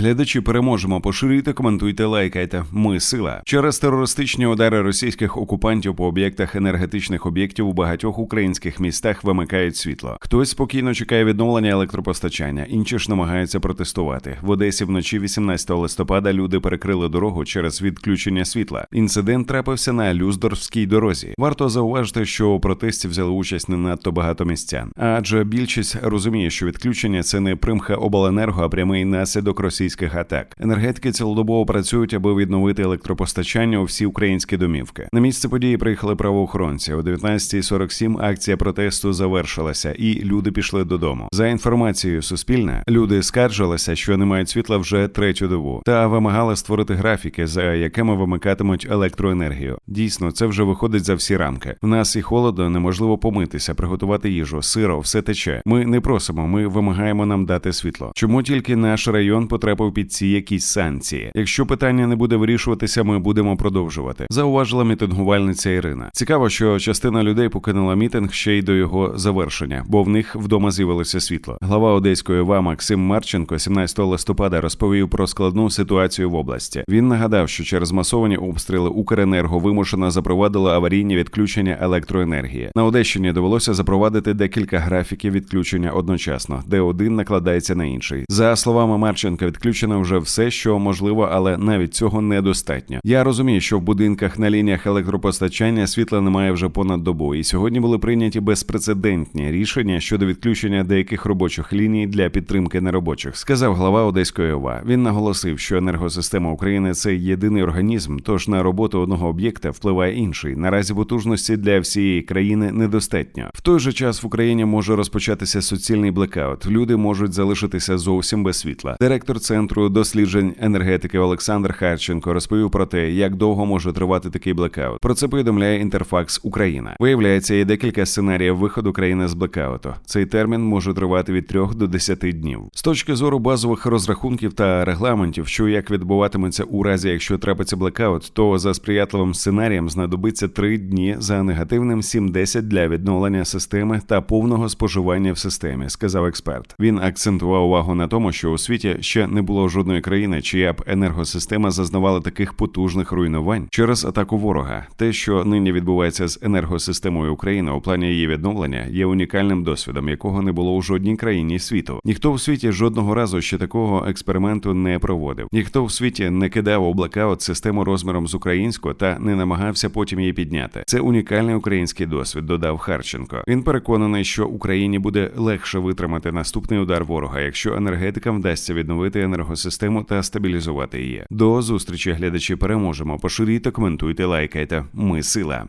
Глядачі переможемо. Поширюйте, коментуйте, лайкайте. Ми сила. Через терористичні удари російських окупантів по об'єктах енергетичних об'єктів у багатьох українських містах вимикають світло. Хтось спокійно чекає відновлення електропостачання, інші ж намагаються протестувати. В Одесі вночі 18 листопада люди перекрили дорогу через відключення світла. Інцидент трапився на Люздорфській дорозі. Варто зауважити, що у протесті взяли участь не надто багато містян, адже більшість розуміє, що відключення це не примха обленерго, а прямий наслідок російських атак. Енергетики цілодобово працюють, аби відновити електропостачання у всі українські домівки. На місце події приїхали правоохоронці. О 19.47 акція протесту завершилася, і люди пішли додому. За інформацією Суспільне, люди скаржилися, що не мають світла вже третю добу, та вимагали створити графіки, за якими вимикатимуть електроенергію. Дійсно, це вже виходить за всі рамки. В нас і холодно, неможливо помитися, приготувати їжу, сиро, все тече. Ми не просимо, ми вимагаємо нам дати світло. Чому тільки наш район потрапив під ці якісь санкції? Якщо питання не буде вирішуватися, ми будемо продовжувати. Зауважила мітингувальниця Ірина. Цікаво, що частина людей покинула мітинг ще й до його завершення, бо в них вдома з'явилося світло. Глава Одеської ОВА Максим Марченко 17 листопада розповів про складну ситуацію в області. Він нагадав, що через масовані обстріли Укренерго вимушено запровадило аварійні відключення електроенергії. На Одещині довелося запровадити декілька графіків відключення одночасно, де один накладається на інший. За словами Марченка, відключено вже все, що можливо, але навіть цього недостатньо. Я розумію, що в будинках на лініях електропостачання світла немає вже понад добу, і сьогодні були прийняті безпрецедентні рішення щодо відключення деяких робочих ліній для підтримки неробочих, сказав глава Одеської ОВА. Він наголосив, що енергосистема України це єдиний організм, тож на роботу одного об'єкта впливає інший. Наразі потужності для всієї країни недостатньо. В той же час в Україні може розпочатися суцільний блекаут. Люди можуть залишитися зовсім без світла. Директор центру досліджень енергетики Олександр Харченко розповів про те, як довго може тривати такий блекаут. Про це повідомляє Інтерфакс Україна. Виявляється, є декілька сценаріїв виходу країни з блекауту. Цей термін може тривати від 3 до 10 днів. З точки зору базових розрахунків та регламентів, що як відбуватиметься у разі, якщо трапиться блекаут, то за сприятливим сценарієм знадобиться 3 дні за негативним 7-10 для відновлення системи та повного споживання в системі, сказав експерт. Він акцентував увагу на тому, що у світі ще не було жодної країни, чия б енергосистема зазнавала таких потужних руйнувань через атаку ворога. Те, що нині відбувається з енергосистемою України у плані її відновлення, є унікальним досвідом, якого не було у жодній країні світу. Ніхто в світі жодного разу ще такого експерименту не проводив. Ніхто в світі не кидав у блекаут систему розміром з українську та не намагався потім її підняти. Це унікальний український досвід, додав Харченко. Він переконаний, що Україні буде легше витримати наступний удар ворога, якщо енергетикам вдасться відновити енергосистему та стабілізувати її. До зустрічі глядачі переможемо. Поширюйте, коментуйте, лайкайте. Ми сила.